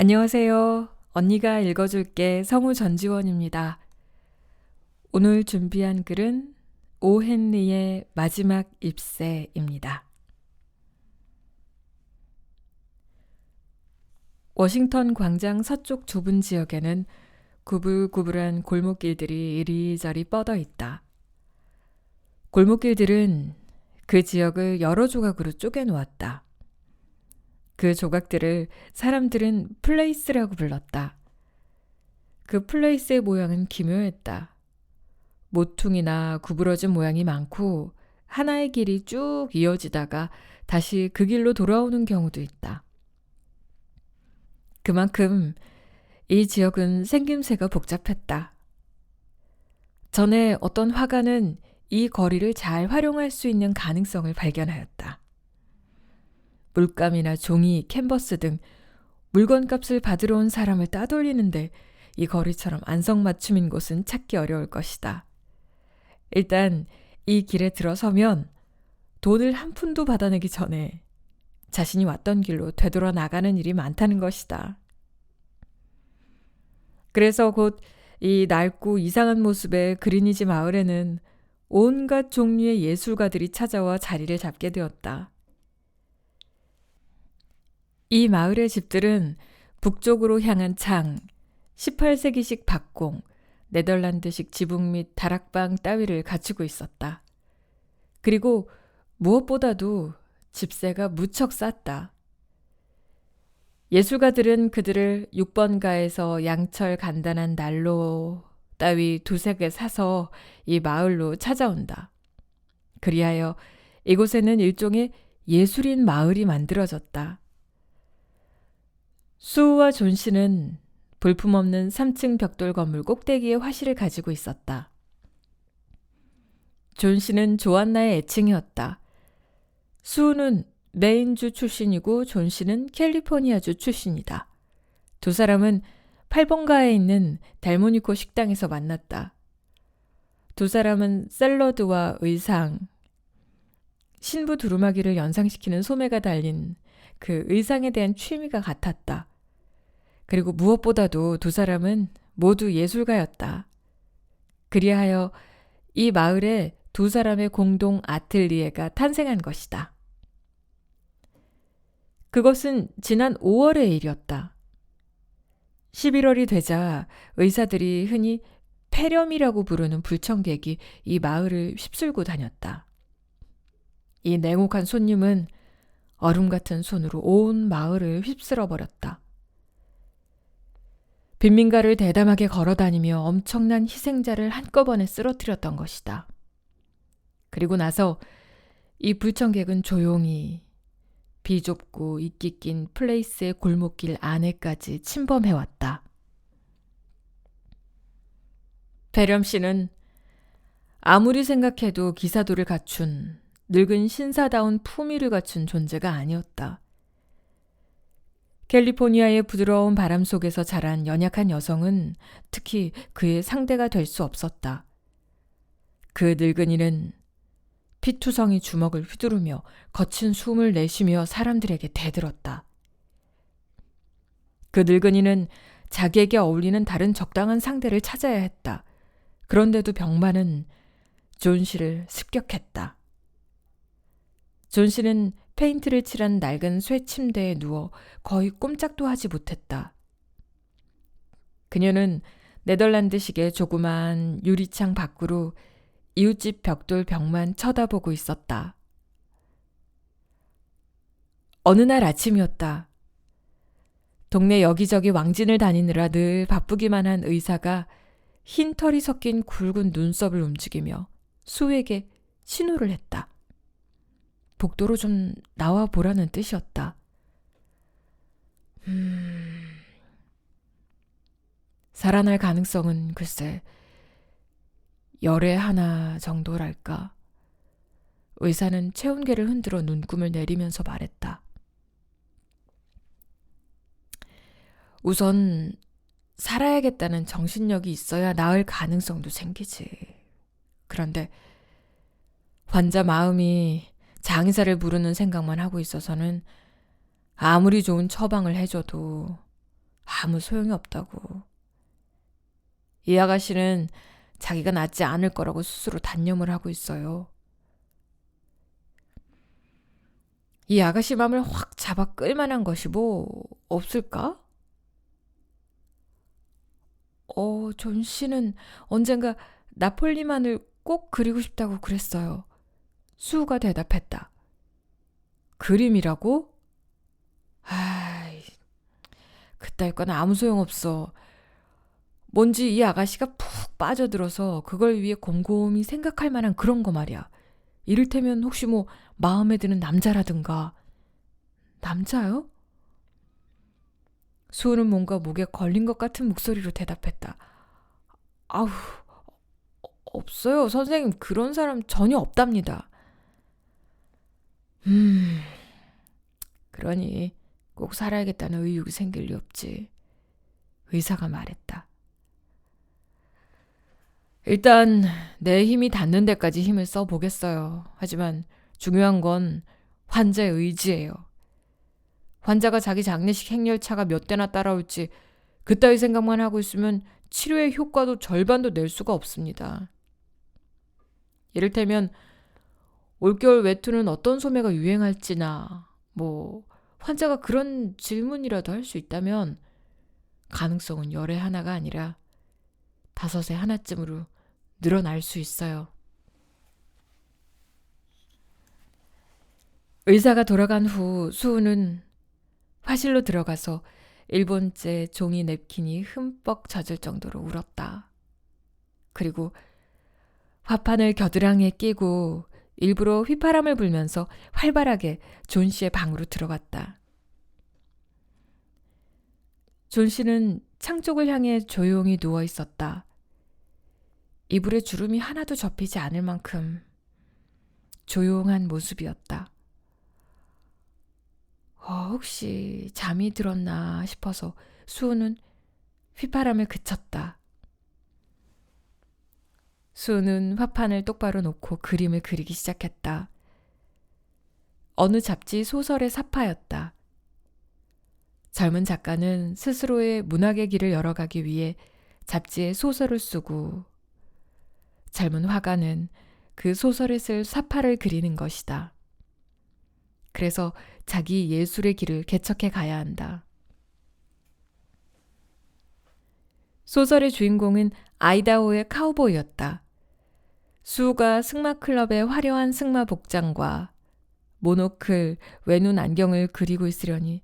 안녕하세요. 언니가 읽어줄게 성우 전지원입니다. 오늘 준비한 글은 오헨리의 마지막 입새입니다. 워싱턴 광장 서쪽 좁은 지역에는 구불구불한 골목길들이 이리저리 뻗어 있다. 골목길들은 그 지역을 여러 조각으로 쪼개 놓았다. 그 조각들을 사람들은 플레이스라고 불렀다. 그 플레이스의 모양은 기묘했다. 모퉁이나 구부러진 모양이 많고 하나의 길이 쭉 이어지다가 다시 그 길로 돌아오는 경우도 있다. 그만큼 이 지역은 생김새가 복잡했다. 전에 어떤 화가는 이 거리를 잘 활용할 수 있는 가능성을 발견하였다. 물감이나 종이, 캔버스 등 물건값을 받으러 온 사람을 따돌리는데 이 거리처럼 안성맞춤인 곳은 찾기 어려울 것이다. 일단 이 길에 들어서면 돈을 한 푼도 받아내기 전에 자신이 왔던 길로 되돌아 나가는 일이 많다는 것이다. 그래서 곧 이 낡고 이상한 모습의 그리니지 마을에는 온갖 종류의 예술가들이 찾아와 자리를 잡게 되었다. 이 마을의 집들은 북쪽으로 향한 창, 18세기식 박공, 네덜란드식 지붕 및 다락방 따위를 갖추고 있었다. 그리고 무엇보다도 집세가 무척 쌌다. 예술가들은 그들을 6번가에서 양철 간단한 난로 따위 두세 개 사서 이 마을로 찾아온다. 그리하여 이곳에는 일종의 예술인 마을이 만들어졌다. 수우와 존 씨는 볼품없는 3층 벽돌 건물 꼭대기에 화실을 가지고 있었다. 존 씨는 조안나의 애칭이었다. 수우는 메인주 출신이고 존 씨는 캘리포니아주 출신이다. 두 사람은 8번가에 있는 델모니코 식당에서 만났다. 두 사람은 샐러드와 의상, 신부 두루마기를 연상시키는 소매가 달린 그 의상에 대한 취미가 같았다. 그리고 무엇보다도 두 사람은 모두 예술가였다. 그리하여 이 마을에 두 사람의 공동 아틀리에가 탄생한 것이다. 그것은 지난 5월의 일이었다. 11월이 되자 의사들이 흔히 폐렴이라고 부르는 불청객이 이 마을을 휩쓸고 다녔다. 이 냉혹한 손님은 얼음 같은 손으로 온 마을을 휩쓸어 버렸다. 빈민가를 대담하게 걸어 다니며 엄청난 희생자를 한꺼번에 쓰러뜨렸던 것이다. 그리고 나서 이 불청객은 조용히 비좁고 이끼 낀 플레이스의 골목길 안에까지 침범해왔다. 배렴 씨는 아무리 생각해도 기사도를 갖춘 늙은 신사다운 품위를 갖춘 존재가 아니었다. 캘리포니아의 부드러운 바람 속에서 자란 연약한 여성은 특히 그의 상대가 될 수 없었다. 그 늙은이는 피투성이 주먹을 휘두르며 거친 숨을 내쉬며 사람들에게 대들었다. 그 늙은이는 자기에게 어울리는 다른 적당한 상대를 찾아야 했다. 그런데도 병만은 존 씨를 습격했다. 존 씨는 페인트를 칠한 낡은 쇠 침대에 누워 거의 꼼짝도 하지 못했다. 그녀는 네덜란드식의 조그만 유리창 밖으로 이웃집 벽돌 벽만 쳐다보고 있었다. 어느 날 아침이었다. 동네 여기저기 왕진을 다니느라 늘 바쁘기만 한 의사가 흰 털이 섞인 굵은 눈썹을 움직이며 수에게 신호를 했다. 복도로 좀 나와 보라는 뜻이었다. 음... 살아날 가능성은 글쎄 열에 하나 정도랄까. 의사는 체온계를 흔들어 눈금을 내리면서 말했다. 우선 살아야겠다는 정신력이 있어야 나을 가능성도 생기지. 그런데 환자 마음이 장의사를 부르는 생각만 하고 있어서는 아무리 좋은 처방을 해줘도 아무 소용이 없다고. 이 아가씨는 자기가 낫지 않을 거라고 스스로 단념을 하고 있어요. 이 아가씨 맘을 확 잡아 끌만한 것이 뭐 없을까? 어, 존 씨는 언젠가 나폴리만을 꼭 그리고 싶다고 그랬어요. 수우가 대답했다. 그림이라고? 아이, 그따위 건 아무 소용없어. 뭔지 이 아가씨가 푹 빠져들어서 그걸 위해 곰곰이 생각할 만한 그런 거 말이야. 이를테면 혹시 뭐 마음에 드는 남자라든가. 남자요? 수호는 뭔가 목에 걸린 것 같은 목소리로 대답했다. 아우, 없어요. 선생님, 그런 사람 전혀 없답니다. 음, 그러니 꼭 살아야겠다는 의욕이 생길 리 없지. 의사가 말했다. 일단 내 힘이 닿는 데까지 힘을 써 보겠어요. 하지만 중요한 건 환자의 의지예요. 환자가 자기 장례식 행렬차가 몇 대나 따라올지 그따위 생각만 하고 있으면 치료의 효과도 절반도 낼 수가 없습니다. 이를테면 올겨울 외투는 어떤 소매가 유행할지나 뭐 환자가 그런 질문이라도 할 수 있다면 가능성은 열의 하나가 아니라 다섯의 하나쯤으로 늘어날 수 있어요. 의사가 돌아간 후 수우는 화실로 들어가서 일본제 종이 냅킨이 흠뻑 젖을 정도로 울었다. 그리고 화판을 겨드랑이에 끼고 일부러 휘파람을 불면서 활발하게 존 씨의 방으로 들어갔다. 존 씨는 창 쪽을 향해 조용히 누워 있었다. 이불에 주름이 하나도 접히지 않을 만큼 조용한 모습이었다. 어, 혹시 잠이 들었나 싶어서 수호는 휘파람을 그쳤다. 수호는 화판을 똑바로 놓고 그림을 그리기 시작했다. 어느 잡지 소설의 사파였다. 젊은 작가는 스스로의 문학의 길을 열어가기 위해 잡지에 소설을 쓰고 젊은 화가는 그 소설에 쓸 사파를 그리는 것이다. 그래서 자기 예술의 길을 개척해 가야 한다. 소설의 주인공은 아이다호의 카우보이였다. 수가 승마클럽의 화려한 승마 복장과 모노클, 외눈 안경을 그리고 있으려니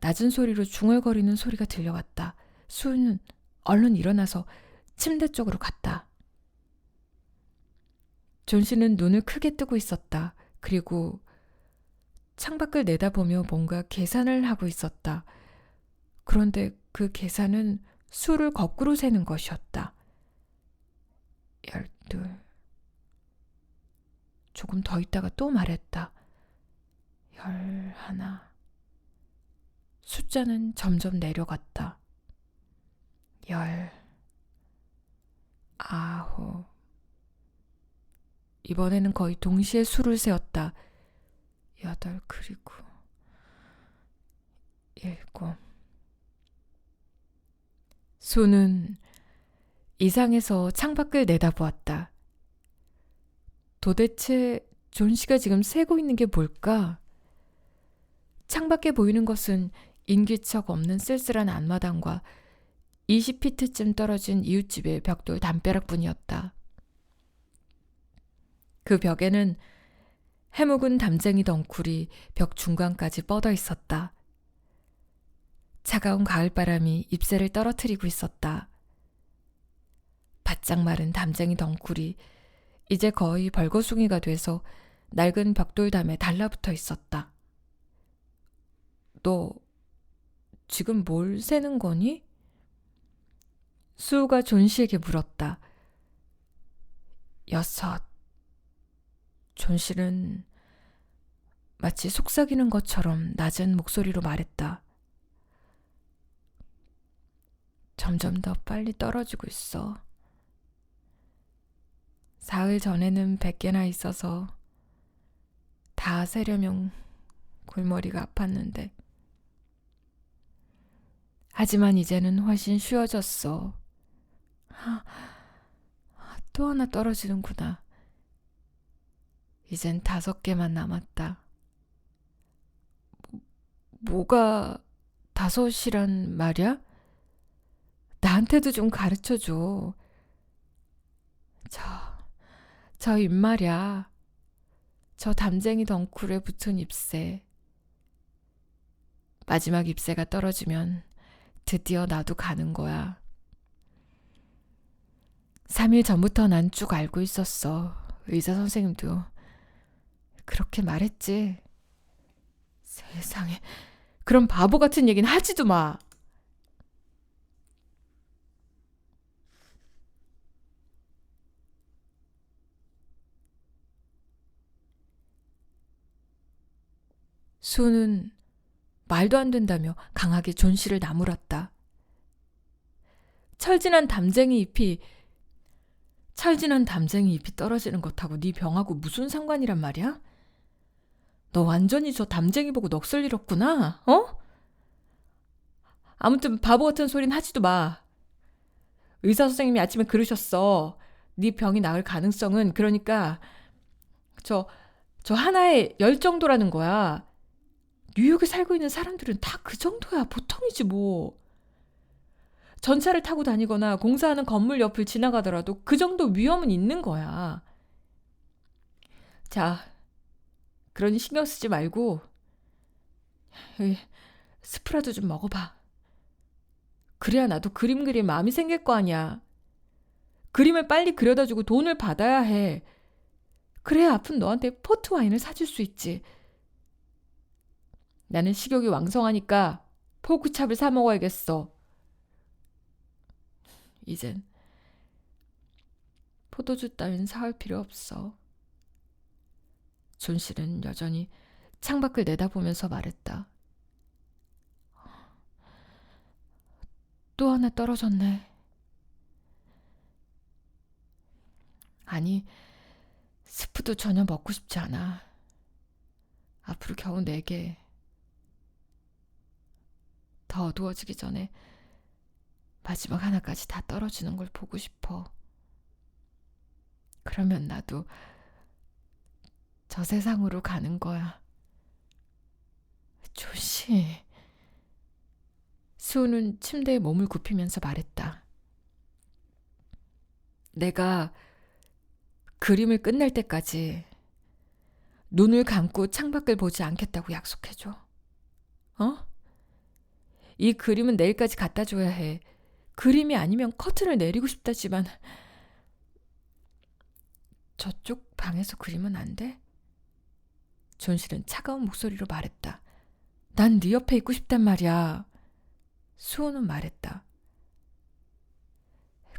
낮은 소리로 중얼거리는 소리가 들려왔다. 수는 얼른 일어나서 침대 쪽으로 갔다. 존 씨는 눈을 크게 뜨고 있었다. 그리고 창밖을 내다보며 뭔가 계산을 하고 있었다. 그런데 그 계산은 수를 거꾸로 세는 것이었다. 열둘. 조금 더 있다가 또 말했다. 열하나. 숫자는 점점 내려갔다. 열, 아홉. 이번에는 거의 동시에 수를 세었다. 여덟, 그리고 일곱. 수는 이상해서 창밖을 내다보았다. 도대체 존 씨가 지금 세고 있는 게 뭘까? 창밖에 보이는 것은 인기척 없는 쓸쓸한 앞마당과 20피트쯤 떨어진 이웃집의 벽돌 담벼락뿐이었다. 그 벽에는 해묵은 담쟁이 덩쿨이 벽 중간까지 뻗어 있었다. 차가운 가을바람이 잎새를 떨어뜨리고 있었다. 바짝 마른 담쟁이 덩쿨이 이제 거의 벌거숭이가 돼서 낡은 벽돌담에 달라붙어 있었다. 너 지금 뭘 세는 거니? 수우가 존 씨에게 물었다. 여섯. 존 씨는 마치 속삭이는 것처럼 낮은 목소리로 말했다. 점점 더 빨리 떨어지고 있어. 사흘 전에는 100개나 있어서 다 세려면 골머리가 아팠는데 하지만 이제는 훨씬 쉬워졌어. 아, 또 하나 떨어지는구나. 이젠 다섯 개만 남았다. 뭐가 다섯이란 말이야? 나한테도 좀 가르쳐 줘. 저, 저 입말이야. 저 담쟁이 덩쿨에 붙은 잎새. 마지막 잎새가 떨어지면 드디어 나도 가는 거야. 3일 전부터 난 쭉 알고 있었어. 의사 선생님도 그렇게 말했지. 세상에. 그런 바보 같은 얘기는 하지도 마. 수는 말도 안 된다며 강하게 존 씨를 나무랐다. 철진한 담쟁이 잎이 철진한 담쟁이 잎이 떨어지는 것하고 네 병하고 무슨 상관이란 말이야? 너 완전히 저 담쟁이 보고 넋을 잃었구나. 어? 아무튼 바보 같은 소린 하지도 마. 의사 선생님이 아침에 그러셨어. 네 병이 나을 가능성은 그러니까 저 저 하나의 열 정도라는 거야. 뉴욕에 살고 있는 사람들은 다 그 정도야. 보통이지 뭐. 전차를 타고 다니거나 공사하는 건물 옆을 지나가더라도 그 정도 위험은 있는 거야. 자, 그러니 신경 쓰지 말고 스프라도 좀 먹어봐. 그래야 나도 그림 그릴 마음이 생길 거 아니야. 그림을 빨리 그려다 주고 돈을 받아야 해. 그래야 아픈 너한테 포트 와인을 사줄 수 있지. 나는 식욕이 왕성하니까 포크찹을 사 먹어야겠어. 이젠 포도주 따윈 사올 필요 없어. 존 씨는 여전히 창밖을 내다보면서 말했다. 또 하나 떨어졌네. 아니, 스프도 전혀 먹고 싶지 않아. 앞으로 겨우 네 개. 더 어두워지기 전에 마지막 하나까지 다 떨어지는 걸 보고 싶어. 그러면 나도 저 세상으로 가는 거야. 조시. 수호는 침대에 몸을 굽히면서 말했다. 내가 그림을 끝낼 때까지 눈을 감고 창밖을 보지 않겠다고 약속해줘. 어? 이 그림은 내일까지 갖다 줘야 해. 그림이 아니면 커튼을 내리고 싶다지만 저쪽 방에서 그리면 안 돼? 존실은 차가운 목소리로 말했다. 난 네 옆에 있고 싶단 말이야. 수호는 말했다.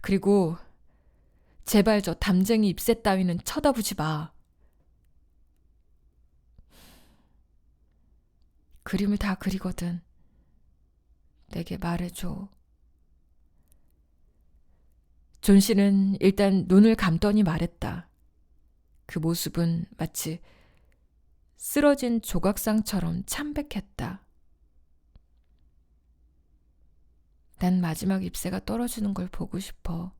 그리고 제발 저 담쟁이 잎새 따위는 쳐다보지 마. 그림을 다 그리거든. 내게 말해줘. 존 씨는 일단 눈을 감더니 말했다. 그 모습은 마치 쓰러진 조각상처럼 참백했다. 난 마지막 잎새가 떨어지는 걸 보고 싶어.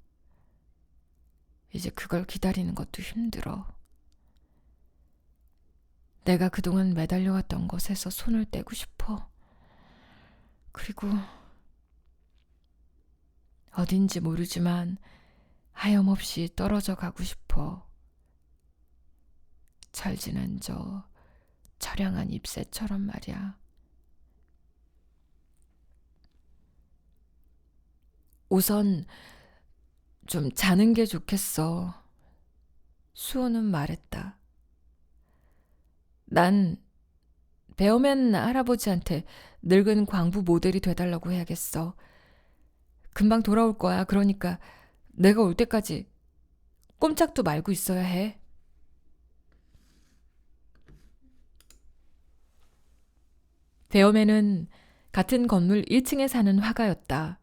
이제 그걸 기다리는 것도 힘들어. 내가 그동안 매달려왔던 것에서 손을 떼고 싶어. 그리고 어딘지 모르지만 하염없이 떨어져 가고 싶어. 철지는 저 처량한 잎새처럼 말이야. 우선 좀 자는 게 좋겠어. 수호는 말했다. 난 배우맨 할아버지한테 늙은 광부 모델이 돼달라고 해야겠어. 금방 돌아올 거야. 그러니까 내가 올 때까지 꼼짝도 말고 있어야 해. 베어맨은 같은 건물 1층에 사는 화가였다.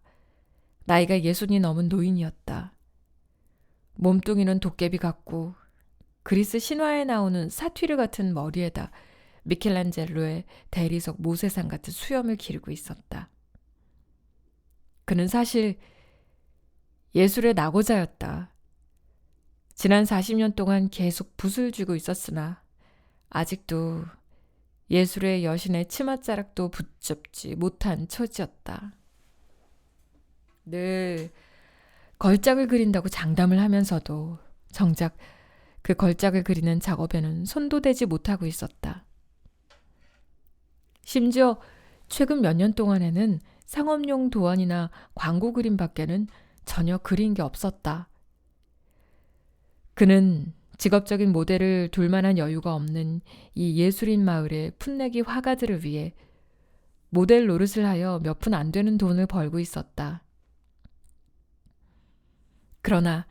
나이가 예순이 넘은 노인이었다. 몸뚱이는 도깨비 같고 그리스 신화에 나오는 사튀르 같은 머리에다 미켈란젤로의 대리석 모세상 같은 수염을 기르고 있었다. 그는 사실 예술의 낙오자였다. 지난 40년 동안 계속 붓을 쥐고 있었으나 아직도 예술의 여신의 치맛자락도 붙잡지 못한 처지였다. 늘 걸작을 그린다고 장담을 하면서도 정작 그 걸작을 그리는 작업에는 손도 대지 못하고 있었다. 심지어 최근 몇 년 동안에는 상업용 도안이나 광고 그림 밖에는 전혀 그린 게 없었다. 그는 직업적인 모델을 둘 만한 여유가 없는 이 예술인 마을의 풋내기 화가들을 위해 모델 노릇을 하여 몇 푼 안 되는 돈을 벌고 있었다. 그러나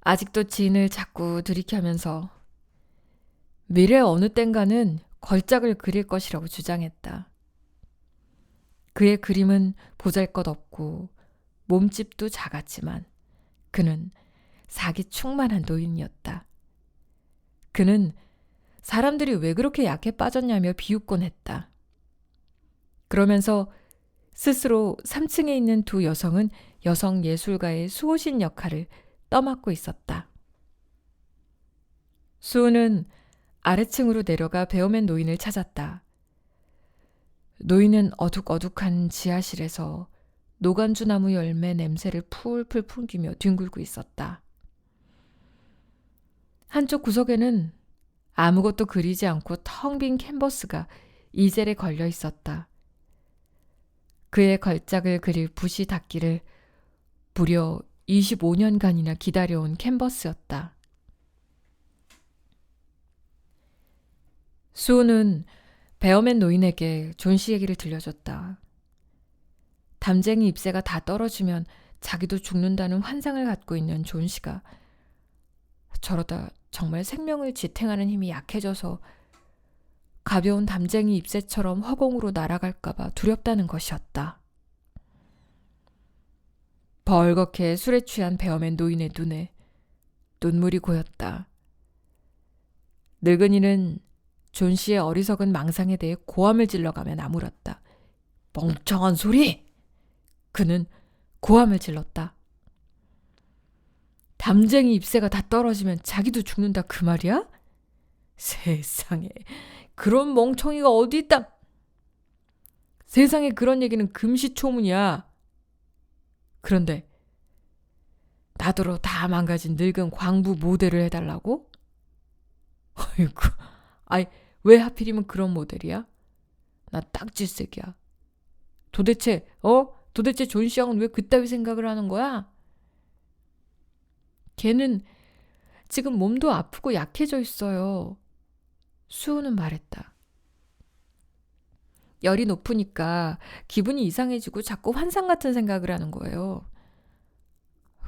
아직도 지인을 자꾸 들이켜면서 미래 어느 땐가는 걸작을 그릴 것이라고 주장했다. 그의 그림은 보잘 것 없고 몸집도 작았지만 그는 사기 충만한 노인이었다. 그는 사람들이 왜 그렇게 약해 빠졌냐며 비웃곤 했다. 그러면서 스스로 3층에 있는 두 여성은 여성 예술가의 수호신 역할을 떠맡고 있었다. 수호는 아래층으로 내려가 베어맨 노인을 찾았다. 노인은 어둑어둑한 지하실에서 노간주 나무 열매 냄새를 풀풀 풍기며 뒹굴고 있었다. 한쪽 구석에는 아무것도 그리지 않고 텅 빈 캔버스가 이젤에 걸려 있었다. 그의 걸작을 그릴 붓이 닿기를 무려 25년간이나 기다려온 캔버스였다. 수호는 베어맨 노인에게 존씨 얘기를 들려줬다. 담쟁이 잎새가 다 떨어지면 자기도 죽는다는 환상을 갖고 있는 존 씨가 저러다 정말 생명을 지탱하는 힘이 약해져서 가벼운 담쟁이 잎새처럼 허공으로 날아갈까봐 두렵다는 것이었다. 벌겋게 술에 취한 베어맨 노인의 눈에 눈물이 고였다. 늙은이는 존 씨의 어리석은 망상에 대해 고함을 질러가며 나물었다. 멍청한 소리! 그는 고함을 질렀다. 담쟁이 잎새가 다 떨어지면 자기도 죽는다 그 말이야? 세상에 그런 멍청이가 어디 있다. 세상에 그런 얘기는 금시초문이야. 그런데 나더러 다 망가진 늙은 광부 모델을 해달라고? 어이구, 아이 왜 하필이면 그런 모델이야? 나 딱 질색이야. 도대체 어? 도대체 존 시영은 왜 그따위 생각을 하는 거야? 걔는 지금 몸도 아프고 약해져 있어요. 수호는 말했다. 열이 높으니까 기분이 이상해지고 자꾸 환상 같은 생각을 하는 거예요.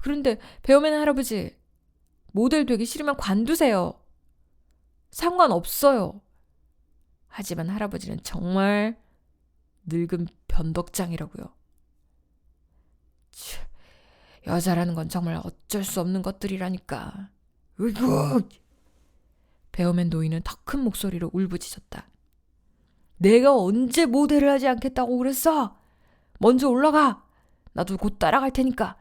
그런데 배우맨 할아버지, 모델 되기 싫으면 관두세요. 상관없어요. 하지만 할아버지는 정말 늙은 변덕장이라고요. 치, 여자라는 건 정말 어쩔 수 없는 것들이라니까. 배우맨 노인은 더 큰 목소리로 울부짖었다. 내가 언제 모델을 하지 않겠다고 그랬어? 먼저 올라가. 나도 곧 따라갈 테니까.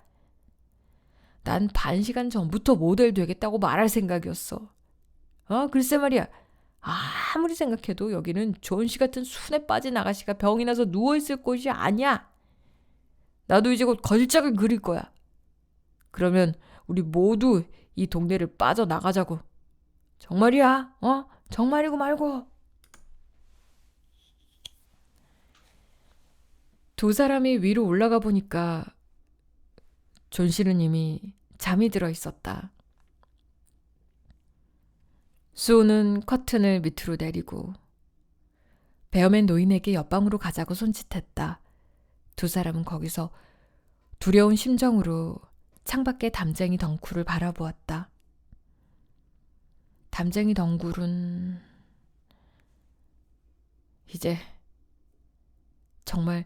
난 반 시간 전부터 모델 되겠다고 말할 생각이었어. 어, 글쎄 말이야. 아무리 생각해도 여기는 존 씨 같은 순에 빠진 아가씨가 병이 나서 누워있을 곳이 아니야. 나도 이제 곧 걸작을 그릴 거야. 그러면 우리 모두 이 동네를 빠져나가자고. 정말이야, 어? 정말이고 말고. 두 사람이 위로 올라가 보니까 존 씨는 이미 잠이 들어 있었다. 수호는 커튼을 밑으로 내리고 베어맨 노인에게 옆방으로 가자고 손짓했다. 두 사람은 거기서 두려운 심정으로 창밖의 담쟁이 덩굴을 바라보았다. 담쟁이 덩굴은 이제 정말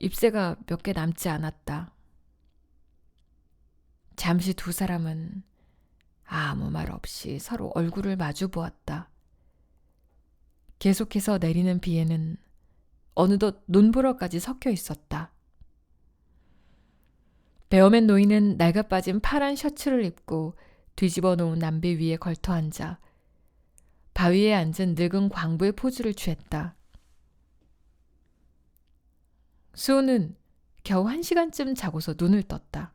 잎새가 몇 개 남지 않았다. 잠시 두 사람은 아무 말 없이 서로 얼굴을 마주 보았다. 계속해서 내리는 비에는 어느덧 눈보라까지 섞여 있었다. 베어맨 노인은 낡아 빠진 파란 셔츠를 입고 뒤집어 놓은 남배 위에 걸터 앉아 바위에 앉은 늙은 광부의 포즈를 취했다. 수호는 겨우 한 시간쯤 자고서 눈을 떴다.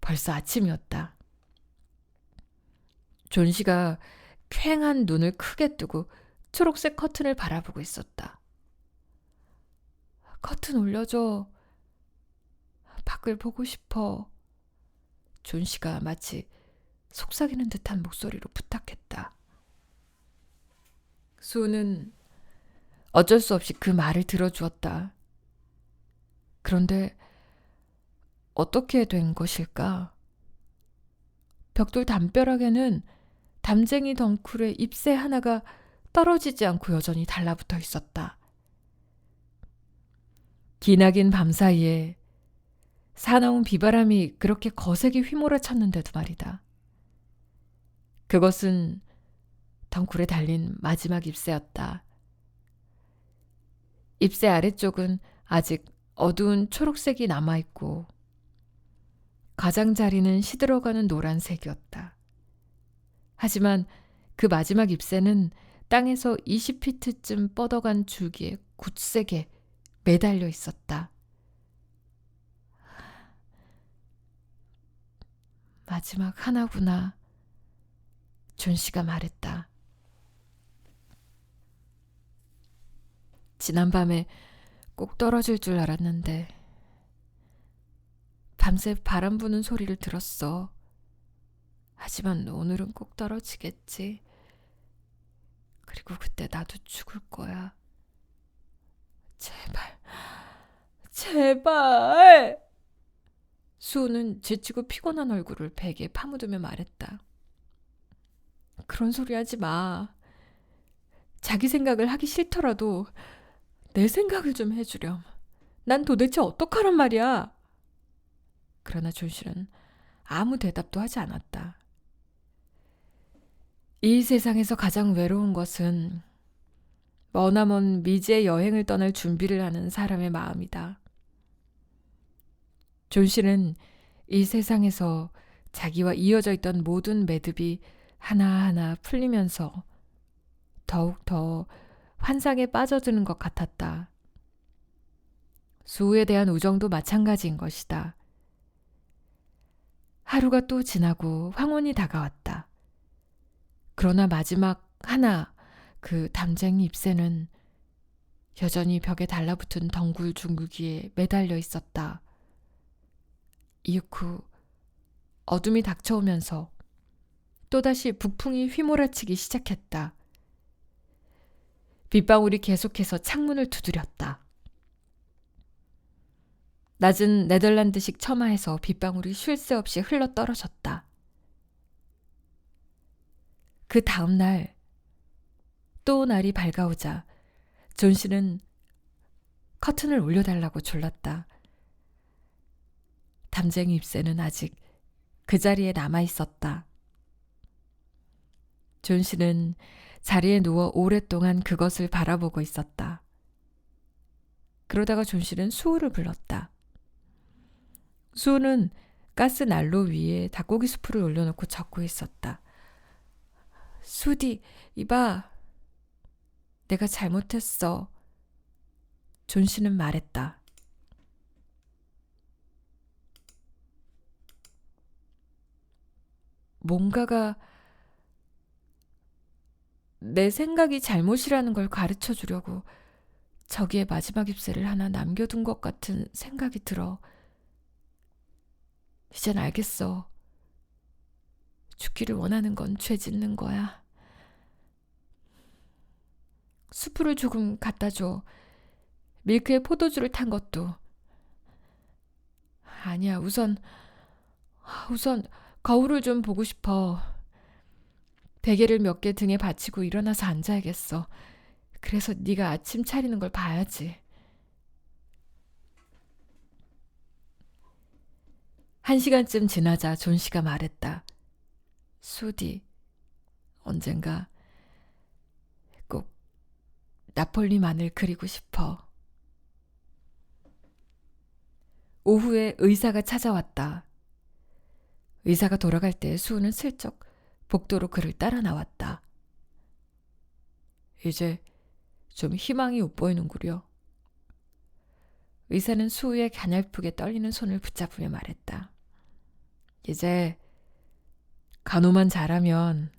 벌써 아침이었다. 존 씨가 쾌한 눈을 크게 뜨고 초록색 커튼을 바라보고 있었다. 커튼 올려줘. 밖을 보고 싶어. 존 씨가 마치 속삭이는 듯한 목소리로 부탁했다. 수는 어쩔 수 없이 그 말을 들어주었다. 그런데 어떻게 된 것일까? 벽돌 담벼락에는 담쟁이 덩쿨의 잎새 하나가 떨어지지 않고 여전히 달라붙어 있었다. 기나긴 밤 사이에 사나운 비바람이 그렇게 거세게 휘몰아쳤는데도 말이다. 그것은 덩굴에 달린 마지막 잎새였다. 잎새 아래쪽은 아직 어두운 초록색이 남아있고 가장자리는 시들어가는 노란색이었다. 하지만 그 마지막 잎새는 땅에서 20피트쯤 뻗어간 줄기에 굳세게 매달려 있었다. 마지막 하나구나. 존 씨가 말했다. 지난밤에 꼭 떨어질 줄 알았는데 밤새 바람 부는 소리를 들었어. 하지만 오늘은 꼭 떨어지겠지. 그리고 그때 나도 죽을 거야. 제발, 제발! 수호는 지치고 피곤한 얼굴을 베개에 파묻으며 말했다. 그런 소리 하지 마. 자기 생각을 하기 싫더라도 내 생각을 좀 해주렴. 난 도대체 어떡하란 말이야. 그러나 존실은 아무 대답도 하지 않았다. 이 세상에서 가장 외로운 것은 머나먼 미지의 여행을 떠날 준비를 하는 사람의 마음이다. 존 씨는 이 세상에서 자기와 이어져 있던 모든 매듭이 하나하나 풀리면서 더욱더 환상에 빠져드는 것 같았다. 수우에 대한 우정도 마찬가지인 것이다. 하루가 또 지나고 황혼이 다가왔다. 그러나 마지막 하나 그 담쟁이 잎새는 여전히 벽에 달라붙은 덩굴 중구기에 매달려 있었다. 이후 어둠이 닥쳐오면서 또다시 북풍이 휘몰아치기 시작했다. 빗방울이 계속해서 창문을 두드렸다. 낮은 네덜란드식 처마에서 빗방울이 쉴 새 없이 흘러 떨어졌다. 그 다음 날, 또 날이 밝아오자 존 씨는 커튼을 올려달라고 졸랐다. 담쟁이 잎새는 아직 그 자리에 남아 있었다. 존 씨는 자리에 누워 오랫동안 그것을 바라보고 있었다. 그러다가 존 씨는 수우를 불렀다. 수우는 가스 난로 위에 닭고기 수프를 올려놓고 적고 있었다. 수디, 이봐. 내가 잘못했어. 존 씨는 말했다. 뭔가가 내 생각이 잘못이라는 걸 가르쳐 주려고 저기에 마지막 잎새를 하나 남겨둔 것 같은 생각이 들어. 이젠 알겠어. 죽기를 원하는 건 죄 짓는 거야. 수프를 조금 갖다 줘. 밀크에 포도주를 탄 것도. 아니야, 우선, 우선 거울을 좀 보고 싶어. 베개를 몇 개 등에 받치고 일어나서 앉아야겠어. 그래서 네가 아침 차리는 걸 봐야지. 한 시간쯤 지나자 존 씨가 말했다. 수디, 언젠가 꼭 나폴리만을 그리고 싶어. 오후에 의사가 찾아왔다. 의사가 돌아갈 때 수우는 슬쩍 복도로 그를 따라 나왔다. 이제 좀 희망이 웃보이는구려. 의사는 수우의 가냘프게 떨리는 손을 붙잡으며 말했다. 이제 간호만 잘하면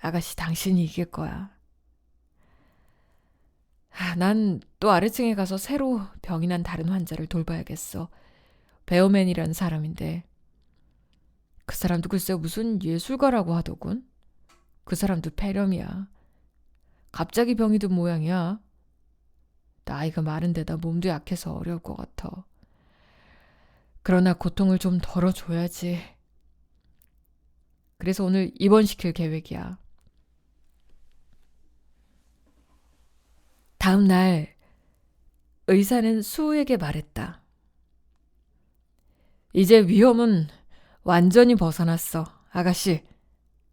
아가씨 당신이 이길 거야. 난 또 아래층에 가서 새로 병이 난 다른 환자를 돌봐야겠어. 베어맨이라는 사람인데 그 사람도 글쎄 무슨 예술가라고 하더군. 그 사람도 폐렴이야. 갑자기 병이 든 모양이야. 나이가 많은데다 몸도 약해서 어려울 것 같아. 그러나 고통을 좀 덜어줘야지. 그래서 오늘 입원시킬 계획이야. 다음 날 의사는 수우에게 말했다. 이제 위험은 완전히 벗어났어. 아가씨,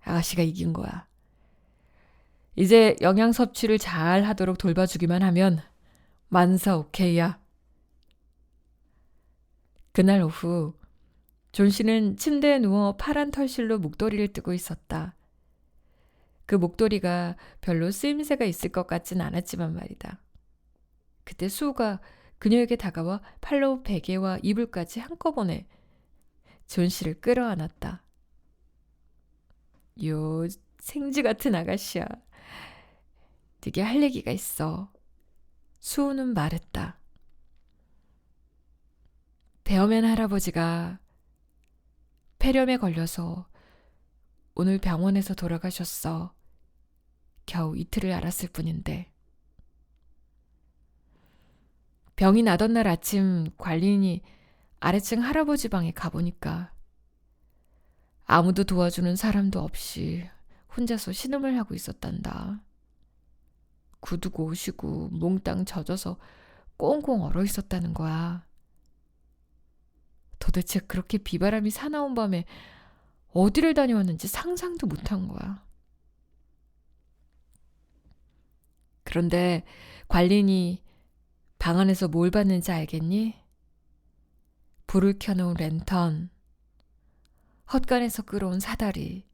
아가씨가 이긴 거야. 이제 영양 섭취를 잘 하도록 돌봐주기만 하면 만사 오케이야. 그날 오후 존 씨는 침대에 누워 파란 털실로 목도리를 뜨고 있었다. 그 목도리가 별로 쓰임새가 있을 것 같진 않았지만 말이다. 그때 수우가 그녀에게 다가와 팔로 베개와 이불까지 한꺼번에 존 씨를 끌어안았다. 요 생쥐 같은 아가씨야. 되게 할 얘기가 있어. 수우는 말했다. 배어맨 할아버지가 폐렴에 걸려서 오늘 병원에서 돌아가셨어. 겨우 이틀을 알았을 뿐인데. 병이 나던 날 아침 관리인이 아래층 할아버지 방에 가보니까 아무도 도와주는 사람도 없이 혼자서 신음을 하고 있었단다. 구두고 오시고 몽땅 젖어서 꽁꽁 얼어 있었다는 거야. 도대체 그렇게 비바람이 사나운 밤에 어디를 다녀왔는지 상상도 못한 거야. 그런데 관리인이 방 안에서 뭘 봤는지 알겠니? 불을 켜놓은 랜턴, 헛간에서 끌어온 사다리,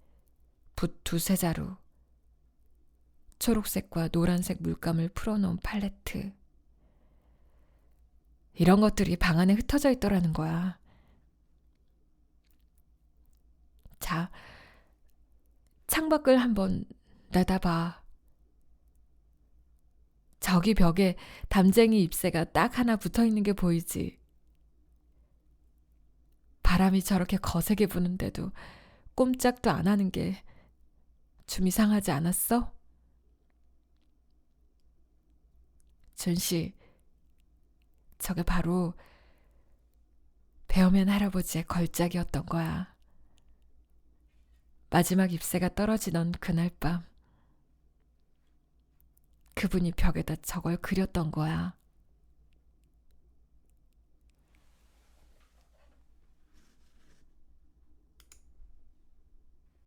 붓 두세 자루, 초록색과 노란색 물감을 풀어놓은 팔레트. 이런 것들이 방 안에 흩어져 있더라는 거야. 자, 창밖을 한번 내다봐. 저기 벽에 담쟁이 잎새가 딱 하나 붙어 있는 게 보이지. 바람이 저렇게 거세게 부는데도 꼼짝도 안 하는 게 좀 이상하지 않았어? 준씨, 저게 바로 배어맨 할아버지의 걸작이었던 거야. 마지막 잎새가 떨어지던 그날 밤, 그분이 벽에다 저걸 그렸던 거야.